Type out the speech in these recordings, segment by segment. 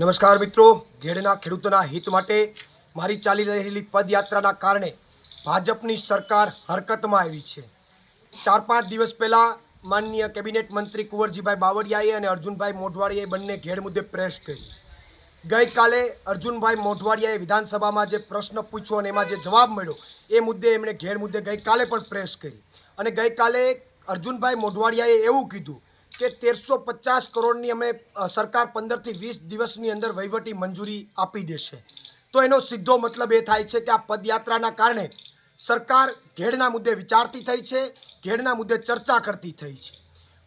નમસ્કાર મિત્રો. ઘેડના ખેડૂતોના હિત માટે મારી ચાલી રહેલી પદયાત્રાના કારણે ભાજપની સરકાર હરકતમાં આવી છે. ચાર પાંચ દિવસ પહેલાં માનનીય કેબિનેટ મંત્રી કુંવરજીભાઈ બાવળિયાએ અને અર્જુનભાઈ મોઢવાડિયાએ બંને ઘેડ મુદ્દે પ્રેસ કરી. ગઈકાલે અર્જુનભાઈ મોઢવાડિયાએ વિધાનસભામાં જે પ્રશ્ન પૂછ્યો અને એમાં જે જવાબ મળ્યો, એ મુદ્દે એમણે ઘેર મુદ્દે ગઈકાલે પણ પ્રેસ કરી. અને ગઈકાલે અર્જુનભાઈ મોઢવાડિયાએ એવું કીધું કે તેરસો પચાસ કરોડની અમે સરકાર પંદરથી વીસ દિવસની અંદર વહીવટી મંજૂરી આપી દેશે. તો એનો સીધો મતલબ એ થાય છે કે આ પદયાત્રાના કારણે સરકાર ઘેડના મુદ્દે વિચારતી થઈ છે, ઘેડના મુદ્દે ચર્ચા કરતી થઈ છે.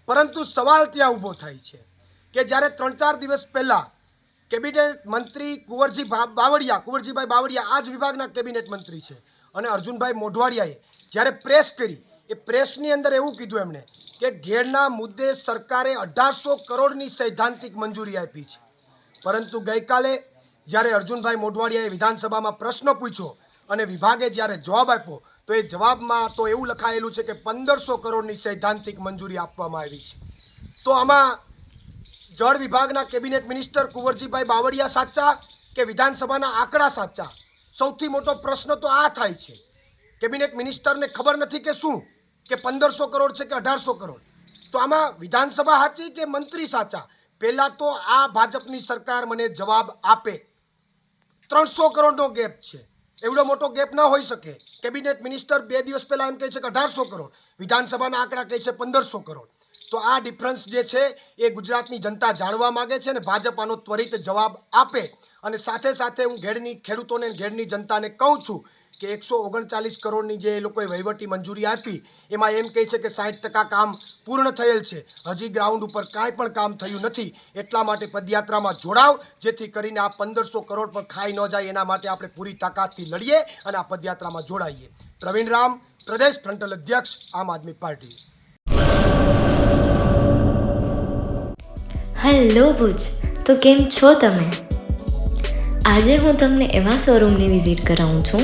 પરંતુ સવાલ ત્યાં ઊભો થાય છે કે જ્યારે ત્રણ ચાર દિવસ પહેલાં કેબિનેટ મંત્રી કુંવરજી બાવળિયા, કુંવરજીભાઈ બાવળિયા આ જ વિભાગના કેબિનેટ મંત્રી છે અને અર્જુનભાઈ મોઢવાડિયાએ જ્યારે પ્રેસ કરી એ પ્રેસની અંદર એવું કીધું એમણે કે ઘેરના મુદ્દે સરકારે અઢારસો કરોડની સૈદ્ધાંતિક મંજૂરી આપી છે. પરંતુ ગઈકાલે જ્યારે અર્જુનભાઈ મોઢવાડિયાએ વિધાનસભામાં પ્રશ્ન પૂછ્યો અને વિભાગે જ્યારે જવાબ આપ્યો, તો એ જવાબમાં તો એવું લખાયેલું છે કે પંદરસો કરોડની સૈદ્ધાંતિક મંજૂરી આપવામાં આવી છે. તો આમાં જળ વિભાગના કેબિનેટ મિનિસ્ટર કુંવરજીભાઈ બાવળિયા સાચા કે વિધાનસભાના આંકડા સાચા? સૌથી મોટો પ્રશ્ન તો આ થાય છે. કેબિનેટ મિનિસ્ટરને ખબર નથી કે શું? કે પંદરસો કરોડ છે કે અઢારસો કરોડ? તો આમાં વિધાનસભા સાચી કે મંત્રી સાચા? પહેલાં તો આ ભાજપની સરકાર મને જવાબ આપે. ત્રણસો કરોડનો ગેપ છે. એવડો મોટો ગેપ ન હોઈ શકે. કેબિનેટ મિનિસ્ટર બે દિવસ પહેલાં એમ કહે છે કે અઢારસો કરોડ. વિધાનસભાના આંકડા કહે છે પંદરસો કરોડ. તો આ ડિફરન્સ જે છે, એ ગુજરાતની જનતા જાણવા માગે છે અને ભાજપ આનો ત્વરિત જવાબ આપે. અને સાથે સાથે હું ઘેડની ખેડૂતોને ઘેડની જનતાને કહું છું કે એકસો ઓગણચાલીસ કરોડની જે એ લોકોએ વહીવટી મંજૂરી આપી, એમાં એમ કહે છે કે સાઠ ટકા કામ પૂર્ણ થયેલ છે. હજી ગ્રાઉન્ડ ઉપર કાંઈ પણ કામ થયું નથી. એટલા માટે પદયાત્રામાં જોડાવ, જેથી કરીને આ પંદરસો કરોડ પણ ખાઈ ન જાય, એના માટે આપણે પૂરી તાકાતથી લડીએ અને આ પદયાત્રામાં જોડાઈએ. પ્રવીણ રામ, પ્રદેશ ફ્રન્ટલ અધ્યક્ષ, આમ આદમી પાર્ટી. હેલો ભુજ, તો કેમ છો તમે? આજે હું તમને એવા શોરૂમની વિઝિટ કરાવું છું